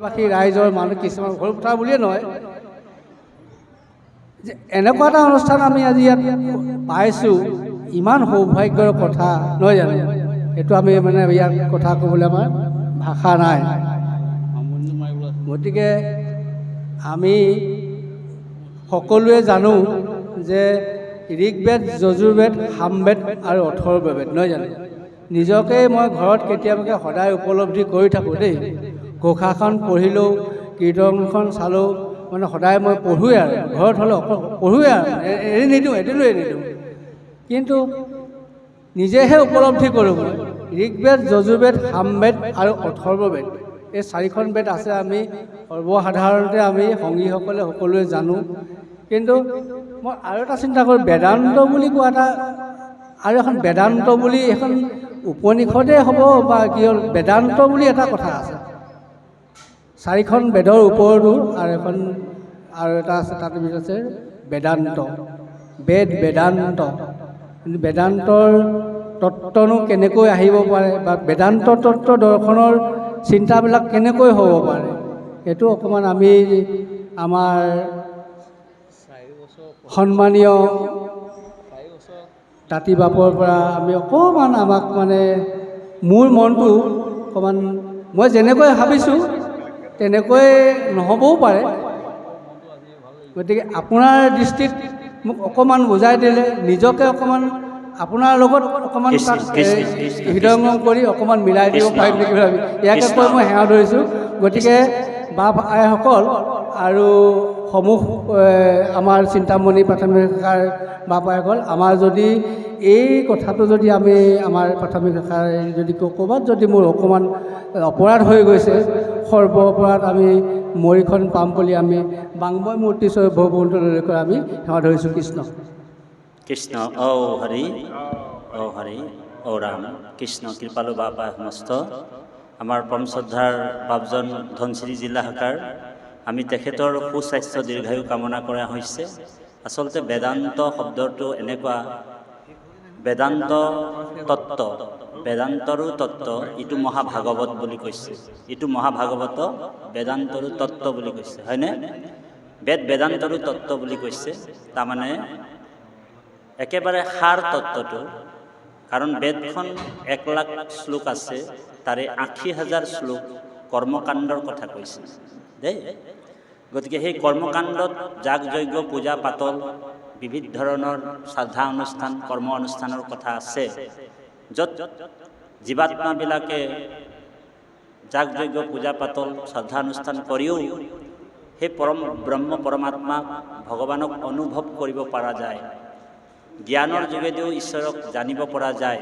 বাকী ৰাইজৰ মানুহ কিছুমান সৰু কথা বুলিয়ে নহয়। যে এনেকুৱা এটা অনুষ্ঠান আমি আজি ইয়াত পাইছোঁ ইমান সৌভাগ্যৰ কথা নহয় জানো? এইটো আমি মানে ইয়াত কথা ক'বলৈ আমাৰ ভাষা নাই। গতিকে আমি সকলোৱে জানো যে ঋগ্বেদ যজুৰ্বেদ সামবেদ আৰু অথৰ্ববেদ নহয় জানো? নিজকে মই ঘৰত কেতিয়াবাকে সদায় উপলব্ধি কৰি থাকোঁ দেই। ঘোষাখন পঢ়িলেও কীৰ্তনখন চালেও মানে সদায় মই পঢ়োৱে আৰু ঘৰত হ'লে অকল পঢ়োৱে আৰু এৰি নিদিওঁ এদিনো এৰি নিদিওঁ। কিন্তু নিজেহে উপলব্ধি কৰোঁ মই ঋগ্বেদ যজুৰ্বেদ সামবেদ আৰু অথৰ্ববেদ। এই চাৰিখন বেদ আছে আমি সৰ্বসাধাৰণতে আমি সংগীসকলে সকলোৱে জানো। কিন্তু মই আৰু এটা চিন্তা কৰোঁ বেদান্ত বুলি কোৱা এটা আৰু এখন বেদান্ত বুলি এখন উপনিষদে হ'ব বা কি হ'ল বেদান্ত বুলি এটা কথা আছে। চাৰিখন বেদৰ ওপৰতো আৰু এখন আৰু এটা আছে তাত ভিতৰত আছে বেদান্ত। বেদ বেদান্ত। বেদান্তৰ তত্ত্বনো কেনেকৈ আহিব পাৰে বা বেদান্ত তত্ত্ব দৰ্শনৰ চিন্তাবিলাক কেনেকৈ হ'ব পাৰে সেইটো অকণমান আমি আমাৰ সন্মানীয় তাঁতি বাপৰ পৰা আমি অকণমান আমাক মানে মোৰ মনটো অকণমান মই যেনেকৈ ভাবিছোঁ তেনেকৈ নহ'বও পাৰে। গতিকে আপোনাৰ দৃষ্টিত মোক অকণমান বুজাই দিলে নিজকে অকণমান আপোনাৰ লগত অকণমান হৃদয়ংগম কৰি অকণমান মিলাই দিব। পাৰিম নেকি ভাবি। ইয়াকে। কৈ মই সেৱা ধৰিছোঁ। গতিকে বাপ আইসকল আৰু সমূহ আমাৰ চিন্তামণি প্ৰাথমিক শাখাৰ বাপ আইসকল আমাৰ যদি এই কথাটো যদি আমি আমাৰ প্ৰাথমিক শাখাৰ যদি ক'ৰবাত যদি মোৰ অকণমান অপৰাধ হৈ গৈছে সৰ্ব অপৰাধ আমি মৰিখন পাম বুলি আমি বাংময় মূৰ্তি স্বৰূপ ভগৱন্তলৈকে আমি সেৱা ধৰিছোঁ, কৃষ্ণ। কৃষ্ণ, ঔ হৰি ঔ হৰি, ঔ ৰাম। কৃষ্ণ, কৃপালু বাপা সমস্ত। আমাৰ পৰম শ্ৰদ্ধাৰ বাপজন ধনশিৰি জিলা শাখাৰ। আমি তেখেতৰ সুস্বাস্থ্য দীৰ্ঘায়ু কামনা কৰা হৈছে। আচলতে বেদান্ত শব্দটো এনেকুৱা বেদান্ত তত্ত্ব। বেদান্তৰো তত্ত্ব, ইটো মহাভাগৱত বুলি কৈছে। ইটো মহাভাগৱত বেদান্তৰো তত্ত্ব বুলি কৈছে, হয়নে? বেদ বেদান্তৰো তত্ত্ব বুলি কৈছে, তাৰমানে একেবাৰে সাৰ তত্ত্বটো, কাৰণ বেদখন এক লাখ শ্লোক আছে, তাৰে আশী হাজাৰ শ্লোক কৰ্মকাণ্ডৰ কথা কৈছে। দেই, গতিকে সেই কৰ্মকাণ্ডত যাগ যজ্ঞ পূজা পাতল বিবিধ ধৰণৰ শ্ৰদ্ধা অনুষ্ঠান কৰ্ম অনুষ্ঠানৰ কথা আছে। য'ত জীৱাত্মাবিলাকে যাগ যজ্ঞ পূজা পাতল শ্ৰদ্ধা অনুষ্ঠান কৰিও সেই পৰম ব্ৰহ্ম পৰমাত্মাক ভগৱানক অনুভৱ কৰিব পৰা যায়। জ্ঞানৰ যোগেদিও ঈশ্বৰক জানিব পৰা যায়।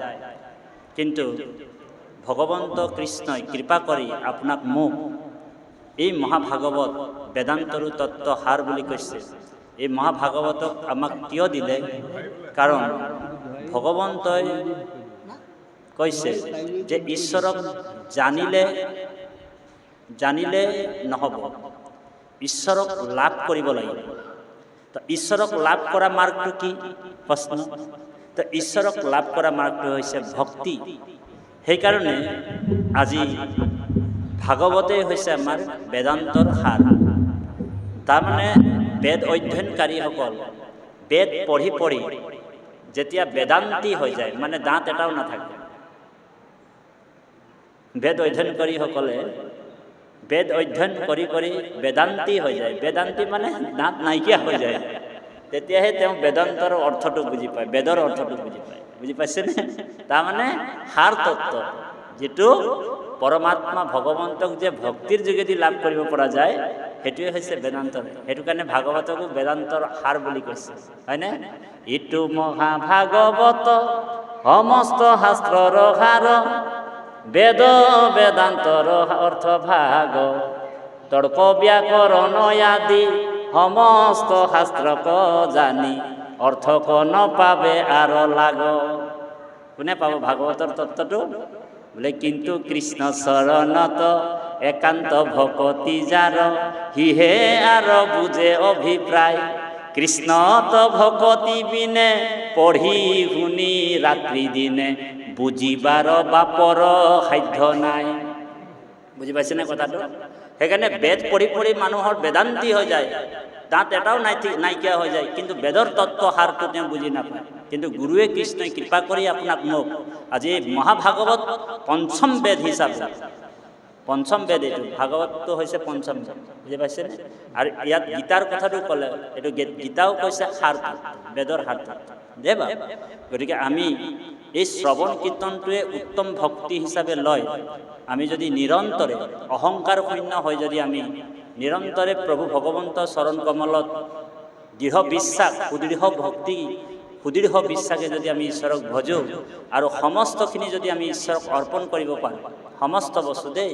কিন্তু ভগৱন্ত কৃষ্ণই কৃপা কৰি আপোনাক মোক এই মহাভাগৱত বেদান্তৰো তত্ত্ব সাৰ বুলি কৈছে। এই মহাভাগৱতক আমাক কিয় দিলে? কাৰণ ভগৱন্তই কৈছে যে ঈশ্বৰক জানিলে জানিলে নহ'ব। ঈশ্বৰক লাভ কৰিব লাগিব। তো ঈশ্বৰক লাভ কৰা মাৰ্গটো কি? প্ৰশ্ন। তো ঈশ্বৰক লাভ কৰা মাৰ্গটো হৈছে ভক্তি। সেইকাৰণে আজি ভাগৱতেই হৈছে আমাৰ বেদান্তৰ সাৰ। তাৰমানে বেদ অধ্যয়নকাৰীসকল, বেদ পঢ়ি পঢ়ি যেতিয়া বেদান্তি হৈ যায় মানে দাঁত এটাও নাথাকে। বেদ অধ্যয়নকাৰীসকলে বেদ অধ্যয়ন কৰি কৰি বেদান্তি হৈ যায়। বেদান্তি মানে দাঁত নাইকিয়া হৈ যায়। তেতিয়াহে তেওঁ বেদান্তৰ অৰ্থটো বুজি পায়, বেদৰ অৰ্থটো বুজি পায়। বুজি পাইছেনে? তাৰমানে সাৰ তত্ত্ব, যিটো পৰমাত্মা ভগৱন্তক যে ভক্তিৰ যোগেদি লাভ কৰিব পৰা যায় সেইটোৱে হৈছে বেদান্ত। সেইটো কাৰণে ভাগৱতকো বেদান্তৰ সাৰ বুলি কৈছে। হয়নে? ইটো মহাভাগৱত সমস্ত শাস্ত্ৰৰ সাৰ বেদ বেদান্তৰ অৰ্থ ভাগ। তৰ্ক ব্যাকৰণ আদি সমস্ত শাস্ত্ৰক জানি অৰ্থক নপাবে আৰু লাগ। কোনে পাব ভাগৱতৰ তত্ত্বটো বোলে, কিন্তু কৃষ্ণ চৰণত একান্ত ভকতি যাৰ সিহে আৰু বুজে অভিপ্ৰায় কৃষ্ণত ভকতি বিনে, পঢ়ি শুনি ৰাত্ৰি দিনে বুজিবাৰ বাপৰ সাধ্য নাই। বুজি পাইছেনে কথাটো? সেইকাৰণে বেদ পঢ়ি পঢ়ি মানুহৰ বেদান্তি হৈ যায়। দাঁত এটাও নাই নাইকিয়া হৈ যায়। কিন্তু বেদৰ তত্ত্ব সাৰটো তেওঁ বুজি নাপায়। কিন্তু গুৰুৱে কৃষ্ণই কৃপা কৰি আপোনাক মোক আজি মহাভাগৱত পঞ্চম বেদ হিচাপে পঞ্চম বেদ এইটো ভাগৱতটো হৈছে পঞ্চম বুজি পাইছেনে? আৰু ইয়াত গীতাৰ কথাটো ক'লে, এইটো গীতাও কৈছে সাৰ বেদৰ সাৰ দে গতিকে আমি এই শ্ৰৱণ কীৰ্তনটোৱে উত্তম ভক্তি হিচাপে লয়। আমি যদি নিৰন্তৰে, অহংকাৰ শূন্য হৈ যদি আমি নিৰন্তৰে প্ৰভু ভগৱন্ত চৰণ কমলত দৃঢ় বিশ্বাস, সুদৃঢ় ভক্তি সুদৃঢ় বিশ্বাসে যদি আমি ঈশ্বৰক ভজোঁ আৰু সমস্তখিনি যদি আমি ঈশ্বৰক অৰ্পণ কৰিব পাৰোঁ, সমস্ত বস্তু দেই,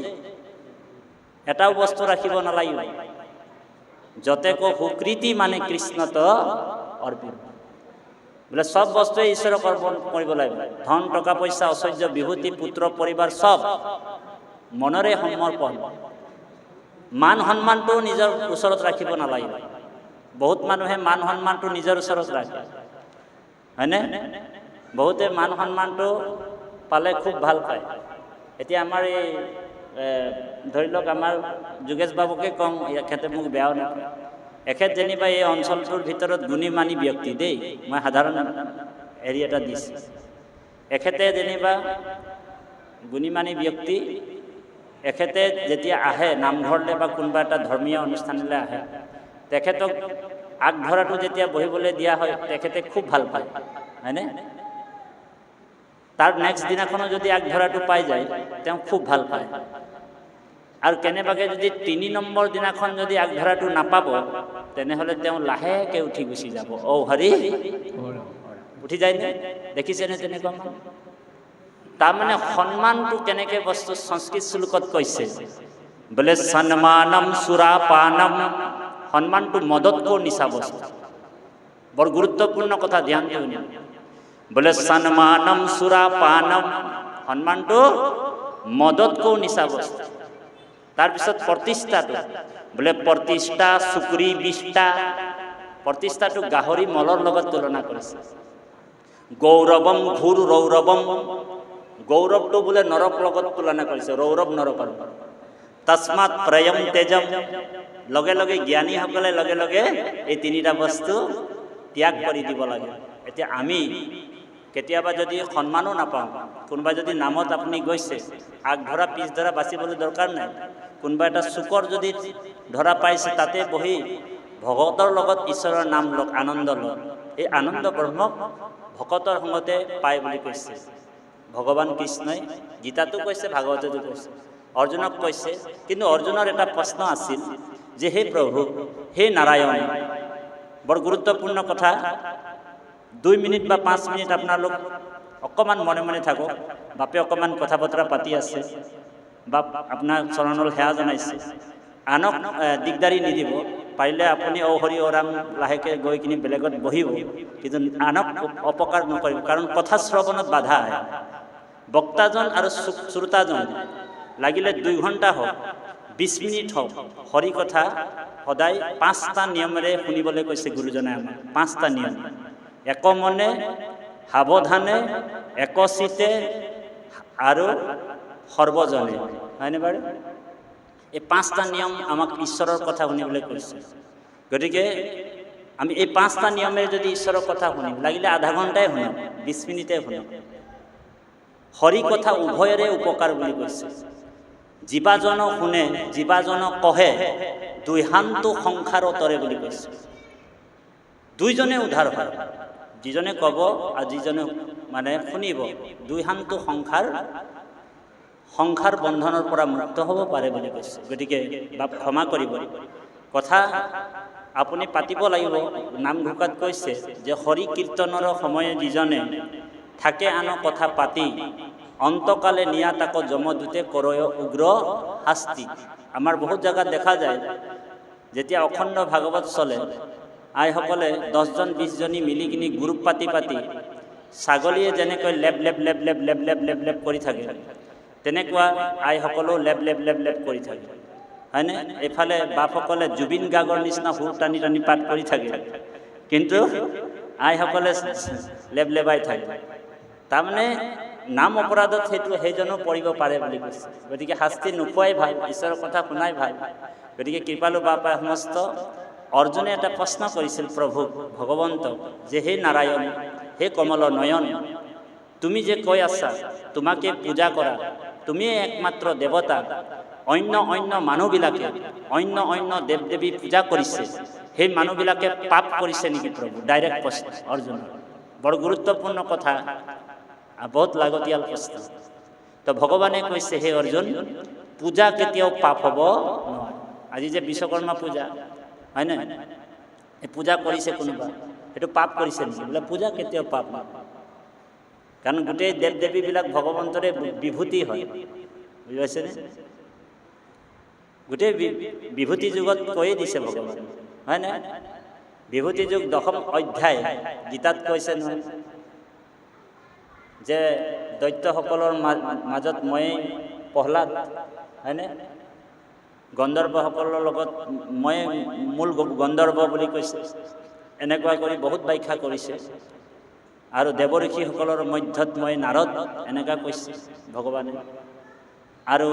এটাও বস্তু ৰাখিব নালাগিব। যতেক সুকৃতি মানে কৃষ্ণত অৰ্পিত। বোলে চব বস্তুৱে ঈশ্বৰক অৰ্পণ কৰিব লাগিব। ধন, টকা, পইচা ঐশ্বৰ্য বিভূতি পুত্ৰ, পৰিবাৰ, চব মনেৰে সমৰ্পণ। মান সন্মানটো নিজৰ ওচৰত ৰাখিব নালাগিব। বহুত মানুহে মান সন্মানটো নিজৰ ওচৰত ৰাখে। হয়নে? বহুতে মান সন্মানটো পালে খুব ভালো পায়। এতিয়া আমাৰ এই ধৰি লওক আমাৰ যোগেশ বাবুকে কওঁ, এখেতে মোক বেয়াও নাপায়। এখেত যেনিবা এই অঞ্চলটোৰ ভিতৰত গুণী মানী ব্যক্তি দেই, মই সাধাৰণ হেৰি এটা দিছোঁ। এখেতে যেনিবা গুণী মানী ব্যক্তি, এখেতে যেতিয়া আহে নামঘৰলৈ বা কোনোবা এটা ধৰ্মীয় অনুষ্ঠানলৈ আহে, তেখেতক আগধৰাটো যেতিয়া বহিবলৈ দিয়া হয়, তেখেতে খুব ভালো পায়, হয়নে? তাৰ নেক্সট দিনাখনো যদি আগধৰাটো পাই যায়, তেওঁ খুব ভালো পায়। আৰু কেনেবাকৈ যদি তিনি নম্বৰ দিনাখন যদি আগধৰাটো নাপাব, তেনেহ'লে তেওঁ লাহেকৈ উঠি গুচি যাব। অ হৰি, উঠি যায়নে দেখিছেনে তেনেকুৱা মানুহ? তাৰমানে সন্মানটো কেনেকৈ বস্তু সংস্কৃত শ্লোকত কৈছে? বোলে সন্মানম সুৰাপানম সন্মানটো মদতকো নিচা বস্তু বৰ গুৰুত্বপূৰ্ণ কথা ধ্যান দিওঁ বোলে, সন্মানম সুৰাপানম সন্মানটো মদতকো নিচা বস্তু তাৰপিছত প্ৰতিষ্ঠাটো, বোলে, প্ৰতিষ্ঠা চুকুৰি বিষ্ঠা। প্ৰতিষ্ঠাটো গাহৰি মলৰ লগত তুলনা কৰিছে। গৌৰৱম ঘূৰ ৰৌৰৱম। গৌৰৱটো বোলে নৰক লগত তুলনা কৰিছে। ৰৌৰৱ নৰকৰ তস্মাৎ প্ৰয়ম তেজম। লগে লগে জ্ঞানীসকলে লগে লগে এই তিনিটা বস্তু ত্যাগ কৰি দিব লাগে। এতিয়া আমি কেতিয়াবা যদি সন্মানো নাপাওঁ কোনোবা যদি নামত আপুনি গৈছে, আগধৰা পিছধৰা বাচিবলৈ দৰকাৰ নাই, কোনোবা এটা চুকৰ যদি ধৰা পাইছে, তাতে বহি ভগতৰ লগত ঈশ্বৰৰ নাম লওক, আনন্দ লওক। এই আনন্দ ব্ৰহ্মক ভকতৰ সংগতে পায় বুলি কৈছে। ভগৱান কৃষ্ণই, গীতাতো কৈছে, ভাগৱততো কৈছে। অৰ্জুনক কৈছে, কিন্তু অৰ্জুনৰ এটা প্ৰশ্ন আছিল যে, হে প্ৰভু, হে নাৰায়ণ, বৰ গুৰুত্বপূৰ্ণ কথা, দুই মিনিট বা পাঁচ মিনিট আপোনালোক অকণমান মনে মনে থাকক, বাপে অকণমান কথা বতৰা পাতি আছে বা আপোনাক চৰণলৈ সেৱা জনাইছে, আনক দিগদাৰি নিদিব, পাৰিলে আপুনি ঔ হৰি ঔ লাহেকৈ গৈ কিনি বেলেগত বহিব, কিন্তু আনক অপকাৰ নকৰিব, কাৰণ কথা শ্ৰৱণত বাধা আহে। বক্তাজন আৰু শ্ৰো- শ্ৰোতাজন লাগিলে দুই ঘণ্টা হওক। বিছ মিনিট হওক। হৰি কথা সদায় পাঁচটা নিয়মেৰে শুনিবলৈ কৈছে গুৰুজনাই আমাক। পাঁচটা নিয়ম। একমনে সাৱধানে একচিতে আৰু সৰ্বজনে। হয়নে বাৰু? এই পাঁচটা নিয়ম আমাক ঈশ্বৰৰ কথা শুনিবলৈ কৈছে। গতিকে আমি এই পাঁচটা নিয়মেৰে যদি ঈশ্বৰৰ কথা শুনিম, লাগিলে আধা ঘণ্টাই শুনিম বিছ মিনিটে শুনিম হৰি কথা উভয়ৰে উপকাৰ বুলি কৈছে। জীৱাজন শুনে জীৱাজন কহে, দুইহান্তু সংসাৰ তৰে বুলি কৈছে। দুইজনে উদ্ধাৰ হয়। যিজনে ক'ব আৰু যিজনে মানে শুনিব, দুইহান্তু সংসাৰ সংসাৰ বন্ধনৰ পৰা মুক্ত হ'ব পাৰে বুলি কৈছে। গতিকে বাপ ক্ষমা কৰিব। কথা আপুনি পাতিব লাগিব। নামঘোকাত কৈছে যে হৰি কীৰ্তনৰ সময়ে যিজনে থাকে আন কথা পাতি অন্তকালে নিয়া তাক যমদূতে কৰয় উগ্ৰ শাস্তি আমাৰ বহুত জেগাত দেখা যায়, যেতিয়া অখণ্ড ভাগৱত চলে, আইসকলে দহজন বিছজনী মিলি কিনি গ্ৰুপ পাতি পাতি ছাগলীয়ে যেনেকৈ লেপ লেপ লেপ লেপ লেপ লেপ লেপ লেপ কৰি থাকে, তেনেকুৱা আইসকলেও লেপ লেপ লেপ লেপ কৰি থাকে। হয়নে? এইফালে বাপসকলে জুবিন গাৰ্গৰ নিচিনা সুৰ টানি টানি পাঠ কৰি থাকে, কিন্তু আইসকলে লেপ, লেপাই থাকে। তাৰমানে নাম অপৰাধত সেইটো সেইজনো পৰিব পাৰে বুলি কৈছে। গতিকে শাস্তি নোপোৱাই ভালো ঈশ্বৰৰ কথা শুনাই ভালো গতিকে কৃপালু বাপাই সমস্ত অৰ্জুনে এটা প্ৰশ্ন কৰিছিল প্ৰভুক ভগৱন্তক যে হে নাৰায়ণ, হে কমল নয়ন, তুমি যে কৈ আছা, তোমাকে পূজা কৰা, তুমিয়ে একমাত্ৰ দেৱতা, অন্য অন্য মানুহবিলাকে, অন্য অন্য দেৱ দেৱী পূজা কৰিছে, সেই মানুহবিলাকে পাপ কৰিছে নেকি প্ৰভু? ডাইৰেক্ট প্ৰশ্ন অৰ্জুনৰ। বৰ গুৰুত্বপূৰ্ণ কথা। বহুত লাগতিয়াল প্ৰশ্ন। তো ভগৱানে কৈছে, হে অৰ্জুন, পূজা কেতিয়াও পাপ হ'ব আজি যে বিশ্বকৰ্মা পূজা, হয় নহয় পূজা কৰিছে কোনোবা, সেইটো পাপ কৰিছে নেকি? বোলে, পূজা কেতিয়াও পাপ কাৰণ গোটেই দেৱ দেৱীবিলাক ভগৱন্তৰে বিভূতি হয়। বুজি পাইছেনে গোটেই বিভূতি যুগত কৈয়ে দিছে ভগৱান। হয় নাই? বিভূতি যুগ দশম অধ্যায়, গীতাত কৈছে নহয়। যে দৈত্যসকলৰ মাজত ময়েই প্ৰহ্লাদ, হয়নে? গন্ধৰ্বসকলৰ লগত ময়ে মূল গন্ধৰ্ব বুলি কৈছে। এনেকুৱা কৰি বহুত ব্যাখ্যা কৰিছে। আৰু দেৱঋষিসকলৰ মধ্যত মই নাৰদ এনেকুৱা কৈছে ভগৱানে। আৰু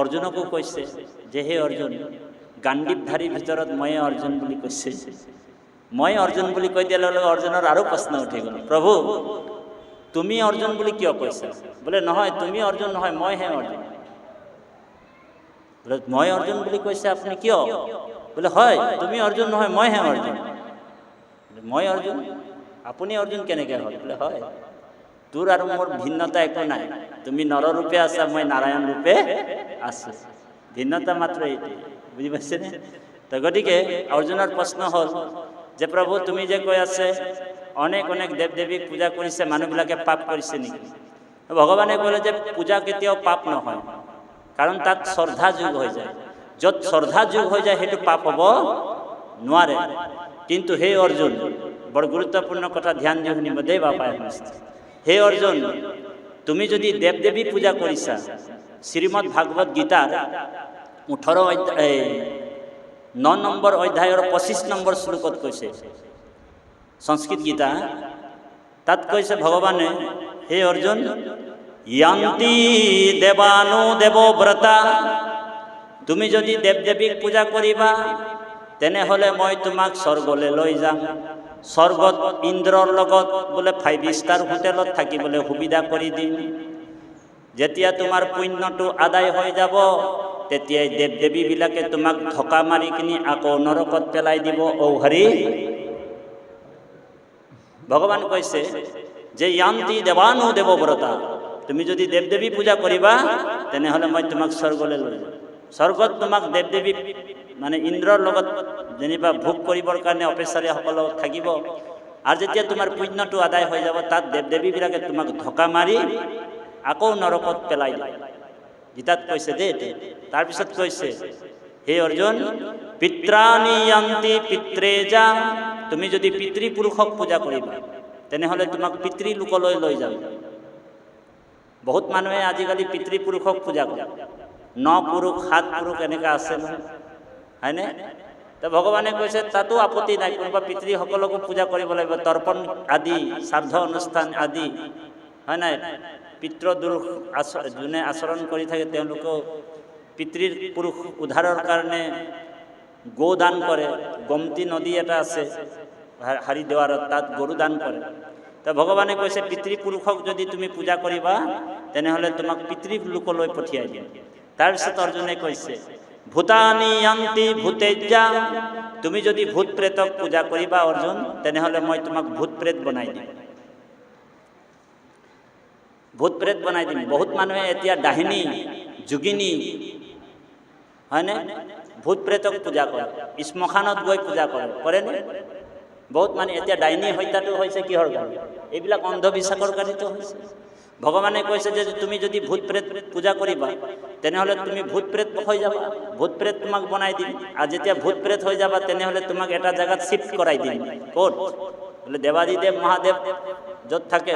অৰ্জুনকো কৈছে যে, হে অৰ্জুন গাণ্ডীৱধাৰীৰ ভিতৰত ময়ে অৰ্জুন বুলি কৈছে। মই অৰ্জুন বুলি কৈ দিয়াৰ লগে লগে অৰ্জুনৰ আৰু প্ৰশ্ন উঠি গ'ল। প্ৰভু তুমি অৰ্জুন বুলি কিয় কৈছা? বোলে, নহয়, তুমি অৰ্জুন নহয় মইহে অৰ্জুন। বোলে, মই অৰ্জুন বুলি কৈছে আপুনি কিয়? বোলে, হয়, তুমি অৰ্জুন নহয় মইহে অৰ্জুন। মই অৰ্জুন? আপুনি অৰ্জুন কেনেকৈ হয় বোলে, হয়, তোৰ আৰু মোৰ ভিন্নতা একো নাই। তুমি নৰৰূপে আছা, মই নাৰায়ণ ৰূপে আছোঁ। ভিন্নতা মাত্ৰ এইটো বুজি পাইছেনে? তো, গতিকে অৰ্জুনৰ প্ৰশ্ন হ'ল যে, প্ৰভু, তুমি যে কৈ আছে অনেক অনেক দেৱীক পূজা কৰিছে মানুহবিলাকে পাপ কৰিছে নেকি? ভগৱানে ক'লে যে পূজা কেতিয়াও পাপ নহয় কাৰণ তাত শ্ৰদ্ধা যোগ হৈ যায়। য'ত শ্ৰদ্ধা যোগ হৈ যায়, সেইটো পাপ হ'ব নোৱাৰে। কিন্তু সেই অৰ্জুন, বৰ গুৰুত্বপূৰ্ণ কথা ধ্যান দি শুনিব দেই বাপাই হে অৰ্জুন, তুমি যদি দেৱী পূজা কৰিছা, শ্ৰীমদ ভাগৱত গীতাৰ ওঠৰ অধ্যায় ন নম্বৰ অধ্যায়ৰ পঁচিছ নম্বৰ শ্লোকত কৈছে সংস্কৃত গীতা। তাত কৈছে ভগৱানে হে অৰ্জুন য়ান্তি দেৱানু দেৱব্ৰতা তুমি যদি দেৱ দেৱীক পূজা কৰিবা, তেনেহ'লে মই তোমাক স্বৰ্গলৈ লৈ যাম। স্বৰ্গত ইন্দ্ৰৰ লগত বোলে ফাইভ ষ্টাৰ হোটেলত থাকিবলৈ সুবিধা কৰি দিম। যেতিয়া তোমাৰ পুণ্যটো আদায় হৈ যাব, তেতিয়াই দেৱ দেৱীবিলাকে তোমাক ঢকা মাৰি কিনি আকৌ নৰকত পেলাই দিব। ঔ হৰি ভগৱান কৈছে যে য়ান্তি দেৱানু দেৱব্ৰতা তুমি যদি দেৱী পূজা কৰিবা তেনেহ'লে মই তোমাক স্বৰ্গলৈ লৈ যাম। স্বৰ্গত তোমাক দেৱ দেৱী মানে ইন্দ্ৰৰ লগত যেনিবা ভোগ কৰিবৰ কাৰণে অপেচাৰীসকল থাকিব। আৰু যেতিয়া তোমাৰ পুণ্যটো আদায় হৈ যাব, তাত দেৱ দেৱীবিলাকে তোমাক ঢকা মাৰি আকৌ নৰকত পেলাই গীতাত কৈছে দেই। তাৰপিছত কৈছে, হে অৰ্জুন পিত্ৰাণি য়ান্তি পিত্ৰে যা তুমি যদি পিতৃপুৰুষক পূজা কৰিবা, তেনেহ'লে তোমাক পিতৃ পিতৃলোকলৈ লৈ যাব। বহুত মানুহে আজিকালি পিতৃপুৰুষক পূজা কৰে। ন পুৰুষ সাত পুৰুষ এনেকুৱা আছে নহয়। হয়নে? তো ভগৱানে কৈছে, তাতো আপত্তি নাই, কোনোবা পিতৃসকলকো পূজা কৰিব লাগিব, তৰ্পণ আদি, শ্ৰাদ্ধ অনুষ্ঠান আদি। হয় নাই? পিতৃদোষ যোনে আচৰণ কৰি থাকে, তেওঁলোকেও পিতৃৰ পুৰুষ উদ্ধাৰৰ কাৰণে গো দান কৰে গমতি নদী এটা আছে, হা- হাৰিদ্বাৰত তাত গৰু দান কৰে তো ভগৱানে কৈছে, পিতৃপুৰুষক যদি তুমি পূজা কৰিবা, তেনেহ'লে তোমাক পিতৃলোকলৈ পঠিয়াই দিম। তাৰপিছত অৰ্জুনে কৈছে, ভূতানি য়ান্তি ভূতেজা তুমি যদি ভূত প্ৰেতক পূজা কৰিবা অৰ্জুন, তেনেহ'লে মই তোমাক ভূত প্ৰেত বনাই দিম। ভূত প্ৰেত বনাই দিম। বহুত মানুহে এতিয়া ডাহিনী যোগিনী, হয়নে? ভূত প্ৰেতক পূজা কৰে। শ্মশানত গৈ পূজা কৰে। কৰেনে বহুত মানে এতিয়া ডাইনী হত্যাটো হৈছে কিহৰ কাৰণে? এইবিলাক অন্ধবিশ্বাসৰ কাৰণেতো হৈছে। ভগৱানে কৈছে যে তুমি যদি ভূত প্ৰেত পূজা কৰিবা, তেনেহ'লে তুমি ভূত প্ৰেত হৈ যাবা। ভূত প্ৰেত তোমাক বনাই দিম। আৰু যেতিয়া ভূত প্ৰেত হৈ যাবা, তেনেহ'লে তোমাক এটা জেগাত শ্বিফ্ট কৰাই দিম। ক'ত? বোলে দেৱাদিদেৱ, মহাদেৱ য'ত থাকে,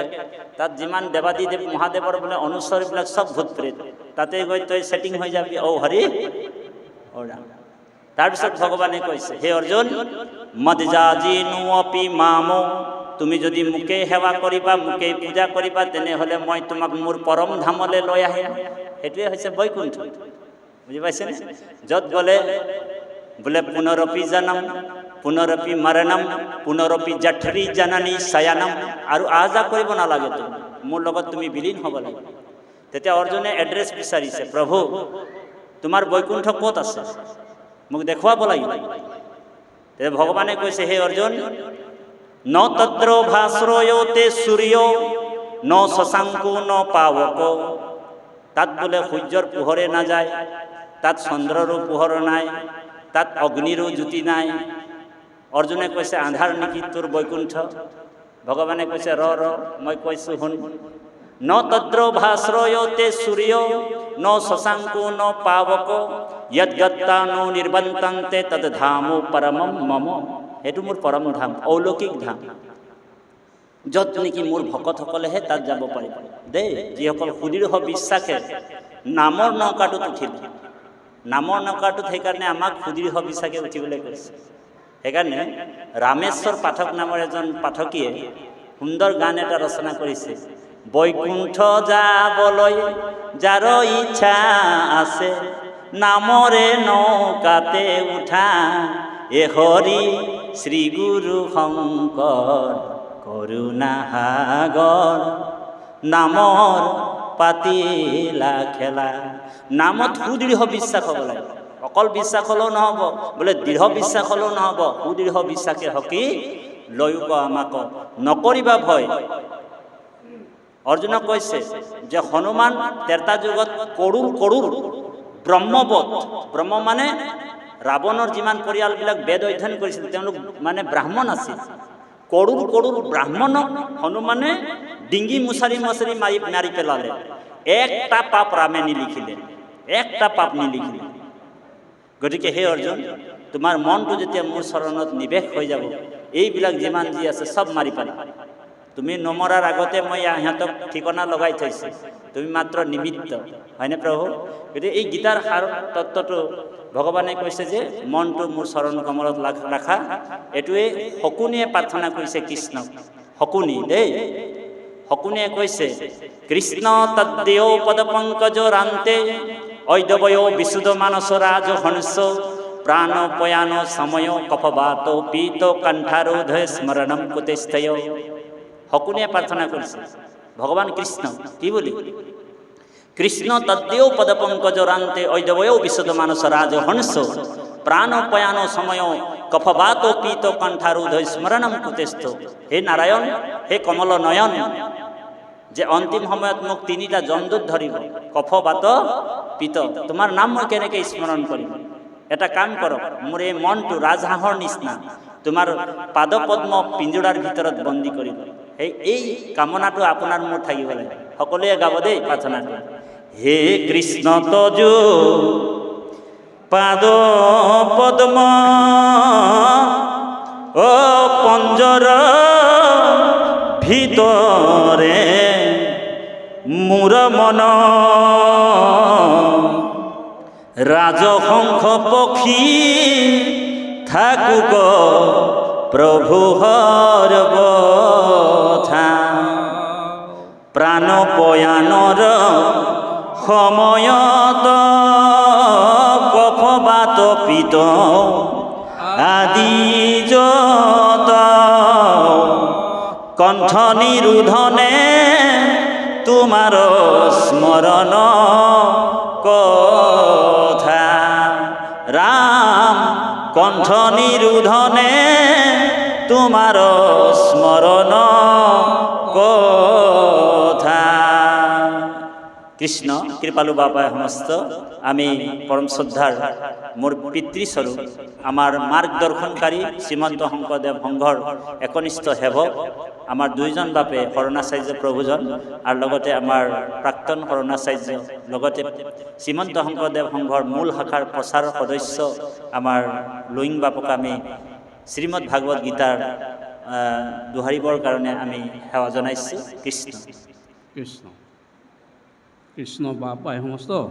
তাত যিমান দেৱাদিদেৱ, মহাদেৱৰ বোলে অনুচৰবিলাক চব ভূত প্ৰেত তাতে গৈ তই ছেটিং হৈ যাবি। ঔ হৰি। তাৰপিছত ভগৱানে কৈছে, হে অৰ্জুন, মদজাজিনো অপি মামো, তুমি যদি মোকেই সেৱা কৰিবা মোকেই পূজা কৰিবা, তেনেহ'লে মই তোমাক মোৰ পৰম ধামলৈ লৈ আহিম। সেইটোৱে হৈছে বৈকুণ্ঠ। বুজি পাইছেনে য'ত গ'লে বোলে, পুনৰপি জনম, পুনৰপি মৰণম, পুনৰপি জঠৰি জননী শয়নম, আৰু আহ যাহ কৰিব নালাগে তুমি মোৰ লগত তুমি বিলীন হ'ব লাগে তেতিয়া অৰ্জুনে এড্ৰেছ বিচাৰিছে, প্ৰভু তোমাৰ বৈকুণ্ঠ ক'ত আছে? মোক দেখুৱাব লাগিব। ভগৱানে কৈছে, হে অৰ্জুন, ন তদ্ৰ ভাশ্ৰয়তে সূৰ্য ন শশাংকো ন পাৱক। তাত বোলে সূৰ্যৰ পোহৰে নাযায়, তাত চন্দ্ৰৰো পোহৰ নাই, তাত অগ্নিৰো জ্যোতি নাই। অৰ্জুনে কৈছে, আন্ধাৰ নেকি তোৰ বৈকুণ্ঠ? ভগৱানে কৈছে, ৰ ৰ, মই কৈছোঁ শুন। ন তদ্ৰ ভাশ্ৰয়তে সূৰ্য ন শশাংকো ন পাৱক যদ্গত্তা নো নিৰ্বন্তন্তে তদ ধামো পৰমম মম সেইটো মোৰ পৰম ধাম অলৌকিক ধাম য'ত নেকি মোৰ ভকতসকলেহে তাত যাব পাৰিব দেই যিসকল সুদৃঢ় বিশ্বাসে নামৰ নৌকাটোত উঠিলে নামৰ নৌকাটোত সেইকাৰণে আমাক সুদৃঢ় বিশ্বাসে উঠিবলৈ কৈছে সেইকাৰণে ৰামেশ্বৰ পাঠক নামৰ এজন পাঠকীয়ে সুন্দৰ গান এটা ৰচনা কৰিছে বৈকুণ্ঠ যাবলৈ যাৰ ইচ্ছা আছে নামৰে নৌকাতে উঠা। এ হৰি শ্ৰী গুৰু শংকৰ করুণা সাগর নামৰ পাতিলা খেলা। নামত সুদৃঢ় বিশ্বাস হ'ব লাগে। অকল বিশ্বাস হ'লেও নহ'ব, বোলে দৃঢ় বিশ্বাস হ'লেও নহ'ব। সুদৃঢ় বিশ্বাসে হকি লৈও আমাক নকৰিবা ভয়। অৰ্জুনক কৈছে যে হনুমান তেৰটা যুগত কৰোৰ কৰোৰ ব্ৰহ্মবধ ব্ৰহ্ম মানে ৰাৱণৰ যিমান পৰিয়ালবিলাক বেদ অধ্যয়ন কৰিছিল, তেওঁলোক মানে ব্ৰাহ্মণ আছিল। কৰোৰ কৰোৰ ব্ৰাহ্মণক হনুমানে ডিঙি মুচাৰি মুচাৰি মাৰি মাৰি পেলালে। একটা পাপ ৰামে নিলিখিলে একটা পাপ নিলিখিলে। গতিকে সেই অৰ্জুন, তোমাৰ মনটো যেতিয়া মোৰ চৰণত নিৱেশ হৈ যাব, এইবিলাক যিমান যি আছে চব মাৰি পালা। তুমি নমৰাৰ আগতে মই সিহঁতক ঠিকনা লগাই থৈছোঁ। তুমি মাত্ৰ নিমিত্ত, হয়নে প্ৰভু? গতিকে এই গীতাৰ সাৰ তত্ত্বটো ভগৱানে কৈছে যে, মনটো মোৰ চৰণ কমলত ৰাখা। এইটোৱে শকুনিয়ে প্ৰাৰ্থনা কৰিছে কৃষ্ণক। শকুনি দেই। শকুনিয়ে কৈছে, কৃষ্ণ তদ্দেও পদ পংকজ ৰান্তে ঐদবয় বিশুদ্ধ মানস ৰাজ হংস। প্ৰাণ পয়ান সময় কফবাত পীত কণ্ঠাৰোধ স্মৰণম কুতেস্থয়। শকুনিয়ে প্ৰাৰ্থনা কৰিছে ভগৱান কৃষ্ণ, কি বুলি? কৃষ্ণ তদ্দেও পদ পঙ্কজ রান্তে ঐদবয় বিশুদ্ধ মানস রাজ হংস। প্রাণ পয়ান সময় কফবাত পীত কণ্ঠারুধ স্মরণম কুতেস্থ। হে নারায়ণ, হে কমল নয়ন, যে অন্তিম সময়ত মোক তিনিটা জমদূত ধৰিব। কফবাত পীত, তোমাৰ নাম মই কেনেকৈ স্মৰণ কৰিম? এটা কাম কৰক, মোৰ এই মনটো ৰাজহাঁহৰ নিচিনা, তোমাৰ পাদপদ্ম পিঞ্জৰাৰ ভিতৰত বন্দী কৰিব। সেই এই কামনাটো আপোনাৰ মোৰ থাকিব লাগে। সকলোৱে গাব দেই প্ৰাৰ্থনাটো। হে কৃষ্ণ তজু, পাদ পদ্ম ও পঞ্জর ভিতরে মূর মন। রাজহংস পক্ষী থাকুক প্রভু হরবথা প্রাণ পয়ানর সময়ত কফবাত পিত। আদি যত কণ্ঠ নিৰোধনে তোমাৰ স্মৰণ কথা। ৰাম কণ্ঠ নিৰোধনে তোমাৰ স্মৰণ কথা? কৃষ্ণ, কৃপালু বাবাই সমস্ত আমি পৰম শ্ৰদ্ধাৰ মোৰ পিতৃস্বৰূপ আমাৰ মাৰ্গদৰ্শনকাৰী শ্ৰীমন্ত শংকৰদেৱ সংঘৰ একনিষ্ঠ সেৱক আমাৰ দুইজন বাপে শৰণাচাৰ্য প্ৰভুজন আৰু লগতে আমাৰ প্ৰাক্তন শৰণাচাৰ্য লগতে শ্ৰীমন্ত শংকৰদেৱ সংঘৰ মূল শাখাৰ প্ৰচাৰ সদস্য। আমাৰ লুইং বাপক আমি শ্ৰীমদ ভাগৱত গীতাৰ আহ, দোহাৰিবৰ কাৰণে আমি সেৱা জনাইছোঁ। কৃষ্ণ। কৃষ্ণ। কৃষ্ণ বাপ সমস্ত